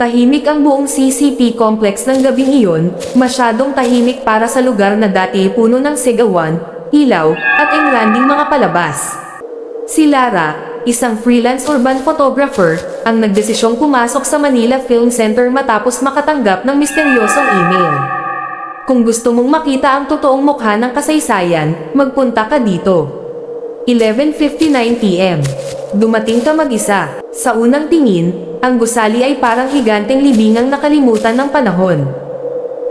Tahimik ang buong CCP complex ng gabing iyon, masyadong tahimik para sa lugar na dati puno ng sigawan, ilaw, at engranding mga palabas. Si Lara, isang freelance urban photographer, ang nagdesisyong pumasok sa Manila Film Center matapos makatanggap ng misteryosong email. Kung gusto mong makita ang totoong mukha ng kasaysayan, magpunta ka dito. 11.59pm. Dumating ka mag-isa. Sa unang tingin, ang gusali ay parang higanteng libingang nakalimutan ng panahon.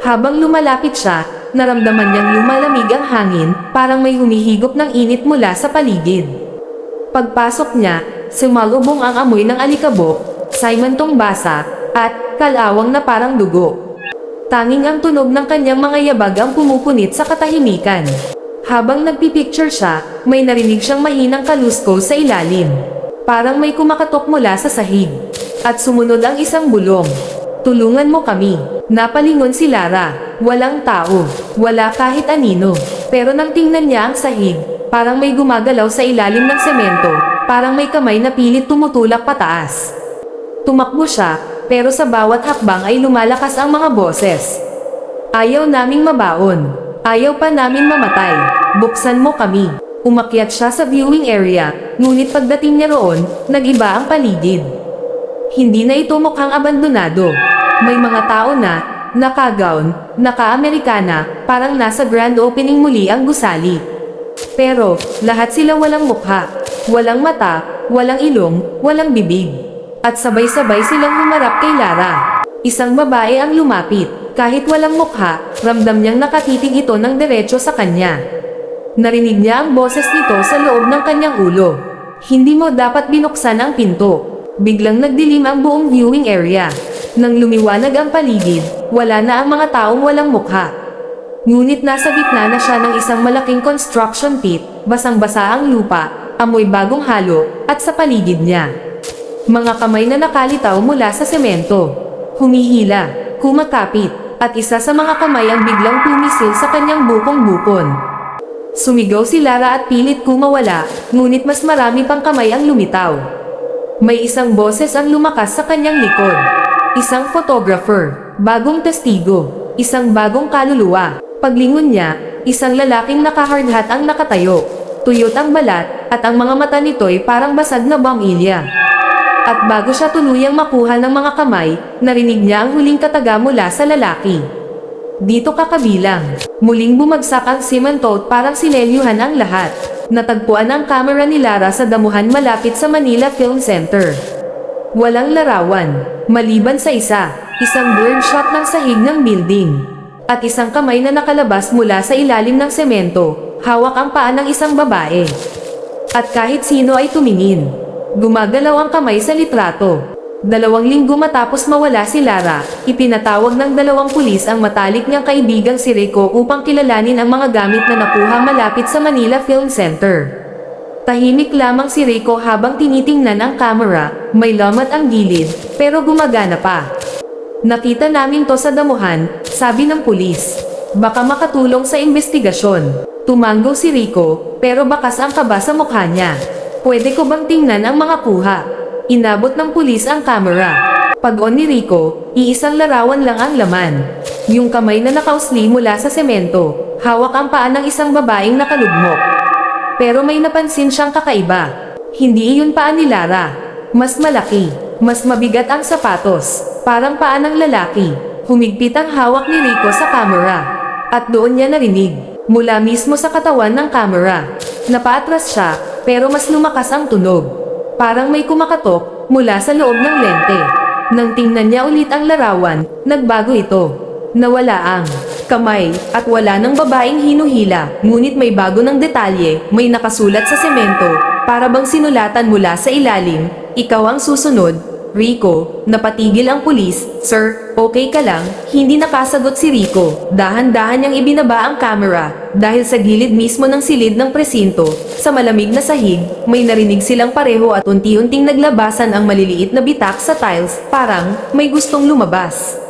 Habang lumalapit siya, naramdaman niyang lumalamig ang hangin, parang may humihigop ng init mula sa paligid. Pagpasok niya, sumalubong ang amoy ng alikabok, Simon basa, at kalawang na parang dugo. Tanging ang tunog ng kanyang mga yabag ang pumupunit sa katahimikan. Habang nagpipicture siya, may narinig siyang mahinang kalusko sa ilalim. Parang may kumakatok mula sa sahig. At sumunod ang isang bulong. Tulungan mo kami. Napalingon si Lara. Walang tao. Wala kahit anino. Pero nang tingnan niya ang sahig, parang may gumagalaw sa ilalim ng semento. Parang may kamay na pilit tumutulak pataas. Tumakbo siya, pero sa bawat hakbang ay lumalakas ang mga boses. Ayaw naming mabaon. Ayaw pa namin mamatay. Buksan mo kami. Umakyat siya sa viewing area, ngunit pagdating niya roon, nag-iba ang paligid. Hindi na ito mukhang abandonado. May mga tao na, naka-gown, naka-Amerikana, parang nasa grand opening muli ang gusali. Pero, lahat sila walang mukha, walang mata, walang ilong, walang bibig. At sabay-sabay silang humarap kay Lara. Isang babae ang lumapit. Kahit walang mukha, ramdam niyang nakatitig ito ng diretso sa kanya. Narinig niya ang boses nito sa loob ng kanyang ulo. Hindi mo dapat binuksan ang pinto. Biglang nagdilim ang buong viewing area. Nang lumiwanag ang paligid, wala na ang mga taong walang mukha. Ngunit nasa gitna na siya ng isang malaking construction pit, basang-basa ang lupa, amoy bagong halo, at sa paligid niya. Mga kamay na nakalitaw mula sa semento. Humihila, kumakapit, at isa sa mga kamay ang biglang pumisil sa kanyang bukong bukon. Sumigaw si Lara at pilit kumawala, ngunit mas marami pang kamay ang lumitaw. May isang boses ang lumakas sa kanyang likod. Isang photographer, bagong testigo, isang bagong kaluluwa. Paglingon niya, isang lalaking nakahardhat ang nakatayo. Tuyot ang balat, at ang mga mata nito'y parang basag na bamilya. At bago siya tuluyang makuha ng mga kamay, narinig niya ang huling kataga mula sa lalaki. Dito ka kabilang. Muling bumagsak ang simantot parang sinelyuhan ang lahat. Natagpuan ang kamera ni Lara sa damuhan malapit sa Manila Film Center. Walang larawan, maliban sa isa, isang blurred shot ng sahig ng building. At isang kamay na nakalabas mula sa ilalim ng semento, hawak ang paa ng isang babae. At kahit sino ay tumingin, gumagalaw ang kamay sa litrato. Dalawang linggo matapos mawala si Lara, ipinatawag ng dalawang pulis ang matalik niyang kaibigang si Rico upang kilalanin ang mga gamit na nakuha malapit sa Manila Film Center. Tahimik lamang si Rico habang tinitingnan ang camera, may lamat ang gilid, pero gumagana pa. Nakita namin to sa damuhan, sabi ng pulis. Baka makatulong sa investigasyon. Tumanggo si Rico, pero bakas ang kaba sa mukha niya. Pwede ko bang tingnan ang mga kuha? Inabot ng pulis ang camera. Pag-on ni Rico, iisang larawan lang ang laman. Yung kamay na nakausli mula sa semento, hawak ang paa ng isang babaeng nakalugmok. Pero may napansin siyang kakaiba. Hindi iyon paa ni Lara. Mas malaki, mas mabigat ang sapatos, parang paa ng lalaki. Humigpit ang hawak ni Rico sa camera. At doon niya narinig, mula mismo sa katawan ng camera. Napaatras siya, pero mas lumakas ang tunog. Parang may kumakatok mula sa loob ng lente. Nang tingnan niya ulit ang larawan, nagbago ito. Nawala ang kamay at wala ng babaeng hinuhila, ngunit may bago ng detalye, may nakasulat sa semento, para bang sinulatan mula sa ilalim, ikaw ang susunod, Rico, napatigil ang pulis, Sir, okay ka lang? Hindi nakasagot si Rico. Dahan-dahan niyang ibinaba ang camera, dahil sa gilid mismo ng silid ng presinto, sa malamig na sahig, may narinig silang pareho at unti-unting naglabasan ang maliliit na bitak sa tiles, parang may gustong lumabas.